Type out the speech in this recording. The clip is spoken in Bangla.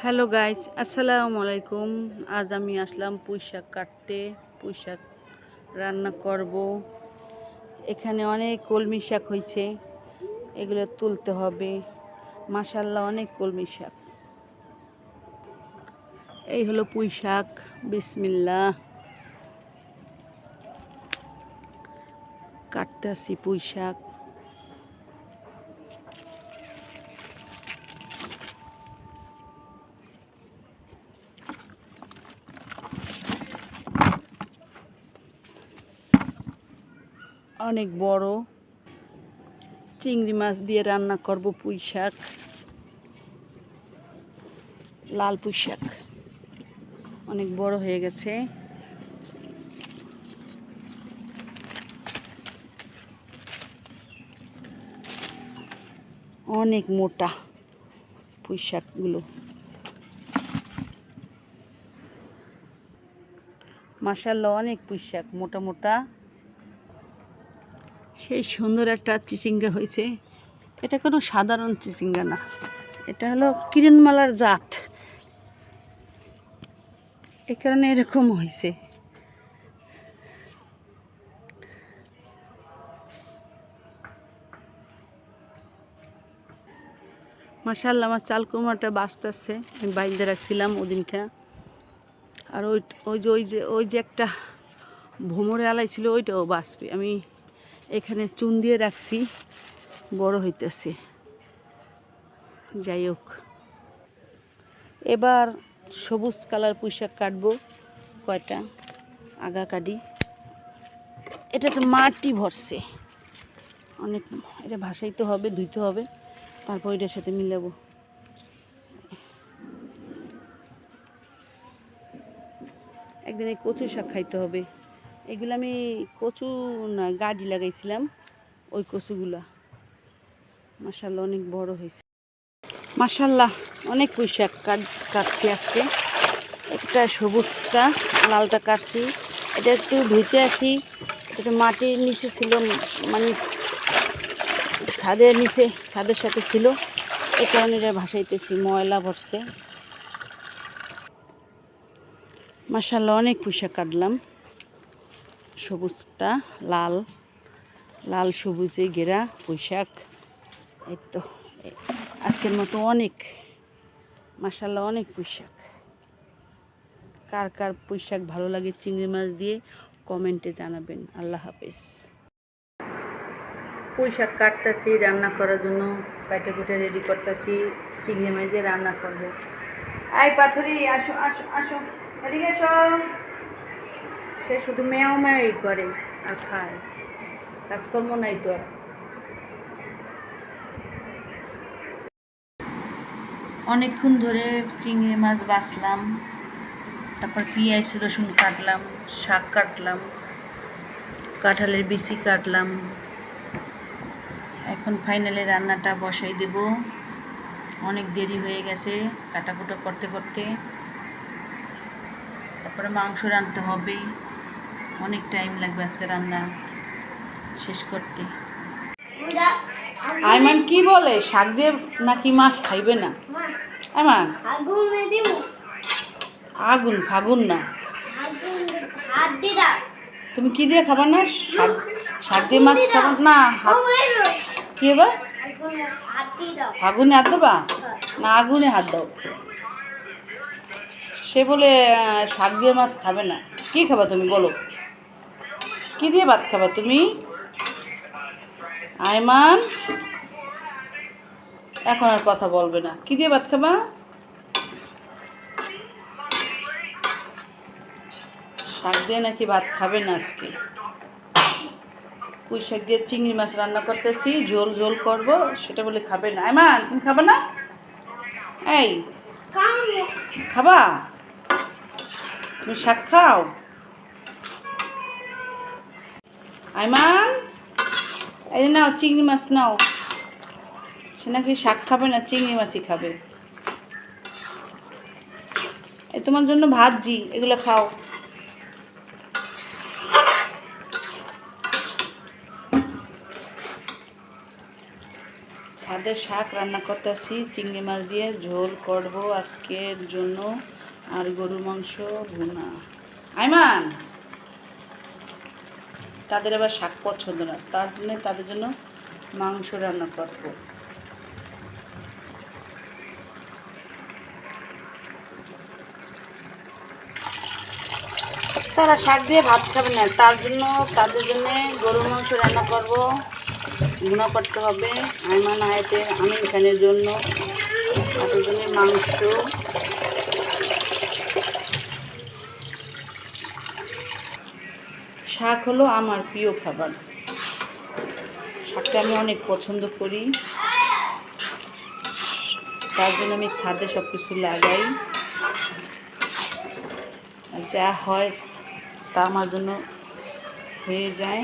হ্যালো গাইজ আসসালামু আলাইকুম আজ আমি আসলাম পুঁই শাক কাটতে পুঁই শাক রান্না করব এখানে অনেক কলমি শাক হয়েছে এগুলো তুলতে হবে মাসাল্লাহ অনেক কলমি শাক এই হলো পুঁই শাক বিসমিল্লা কাটতে আসি পুঁই শাক অনেক বড়। চিংড়ি মাছ দিয়ে রান্না করব পুঁই শাক, লাল পুঁই শাক। অনেক বড় হয়ে গেছে। অনেক মোটা পুঁই শাকগুলো। মাসাল্লাহ অনেক পুঁই শাক, মোটা মোটা। সেই সুন্দর একটা চিচিঙ্গা হয়েছে। এটা কোনো সাধারণ চিচিঙ্গা না। এটা হলো কিরণমালার জাত। এ কারণে এরকম হয়েছে। মাসাল্লাহ আমার চাল কুমারটা বাঁচতেছে। আমি বাইন্দে রাখছিলাম ওদিনকা। আর ওই ওই যে ওই যে ওই যে একটা ভোমরে আলাই ছিল, ওইটাও বাঁচবে। আমি এখানে চুন দিয়ে রাখছি, বড় হইতেছে। যাই হোক। এবার সবুজ কালার পুঁইশাক কাটবো, কয়টা? আগা কাটি। এটা তো মাটি ভরছে। অনেক, এটা ভাসাইতে হবে, ধুইতে হবে, তারপর এটার সাথে মিলাবো। একদিন এই কচু শাক খাইতে হবে। এগুলো আমি কচু না, গাড়ি লাগাইছিলাম। ওই কচুগুলা। মাসাল্লাহ অনেক বড় হয়েছে। মাসাল্লাহ অনেক পুঁইশাক কাট, কাটছি আজকে। একটা সবুজটা, লালটা কাটছি। এটা একটু ধুইতে আসি এটা মাটির নিচে ছিল মানে ছাদের নিচে, ছাদের সাথে ছিল। এই কারণে এটা ভাসাইতেছি, ময়লা ভরছে। মাসাল্লাহ অনেক পুঁইশাক কাটলাম। সবুজটা লাল লাল সবুজে ঘেরা পুঁইশাক এই তো আজকের মতো অনেক মাসাল্লাহ অনেক পুঁইশাক কার কার পুঁইশাক ভালো লাগে চিংড়ি মাছ দিয়ে কমেন্টে জানাবেন। আল্লাহ হাফেজ। পুঁই শাক কাটতেছি, রান্না করার জন্য কাটে কুটে রেডি করতেছি, চিংড়ি মাছ দিয়ে রান্না করব। আই পাথরি, আসো আসো আসো, এদিকে এসো। সে শুধু মেয়াও মেয়াই করে আর খায়। কাজকর্ম নাই তো অনেকক্ষণ ধরে চিংড়ি মাছ বাছলাম, তারপর পেঁয়াজ, রসুন কাটলাম, শাক কাটলাম, কাঁঠালের বিচি কাটলাম। এখন ফাইনালি রান্নাটা বসাই দেব। অনেক দেরি হয়ে গেছে কাটাকুটো করতে করতে। তারপরে মাংস রাঁধতে হবে অনেক টাইম লাগবে আজকে রান্না শেষ করতে। আইমান কি বলে? শাক দিয়ে নাকি মাছ খাইবে না? আইমান? আগুন, ফাগুন না। তুমি কি দিয়ে খাবার না? শাক শাক দিয়ে মাছ খাবার না, হাত কি এবার? আগুনে হাত দেবা? না, আগুনে হাত দাও। সে বলে শাক দিয়ে মাছ খাবে না। কি খাবা তুমি? বলো। কি দিয়ে ভাত খাবা তুমি? আয়মান? এখন আর কথা বলবে না। কি দিয়ে ভাত খাবা? শাক দিয়ে নাকি ভাত খাবে না আজকে? পুঁই শাক দিয়ে চিংড়ি মাছ রান্না করতেছি, ঝোল ঝোল করব, সেটা বলে খাবে না। আয়মান, তুমি খাবে না? এই, খাবা? তুমি শাক খাও? আইমান, এই নাও, চিংড়ি মাছ নাও। সে নাকি শাক খাবে না চিংড়ি মাছই খাবে? এই তোমার জন্য ভাজি, এগুলো খাও। ছাদে শাক রান্না করতেছি, চিংড়ি মাছ দিয়ে ঝোল করব আজকের জন্য, আর গরু মাংস ভুনা। আইমান! তাদের আবার শাক পছন্দ না। তার জন্য তাদের জন্য মাংস রান্না করব। তারা শাক দিয়ে ভাত খাবে না। তার জন্য তাদের জন্য গরুর মাংস রান্না করব। গুণা করতে হবে। আইমান আয়াতে আমি এখানের জন্য তাদের জন্য মাংস শাক হলো আমার প্রিয় খাবার। শাকটা আমি অনেক পছন্দ করি। তার জন্য আমি ছাদে সব কিছু লাগাই। যা হয় তা আমার জন্য হয়ে যায়।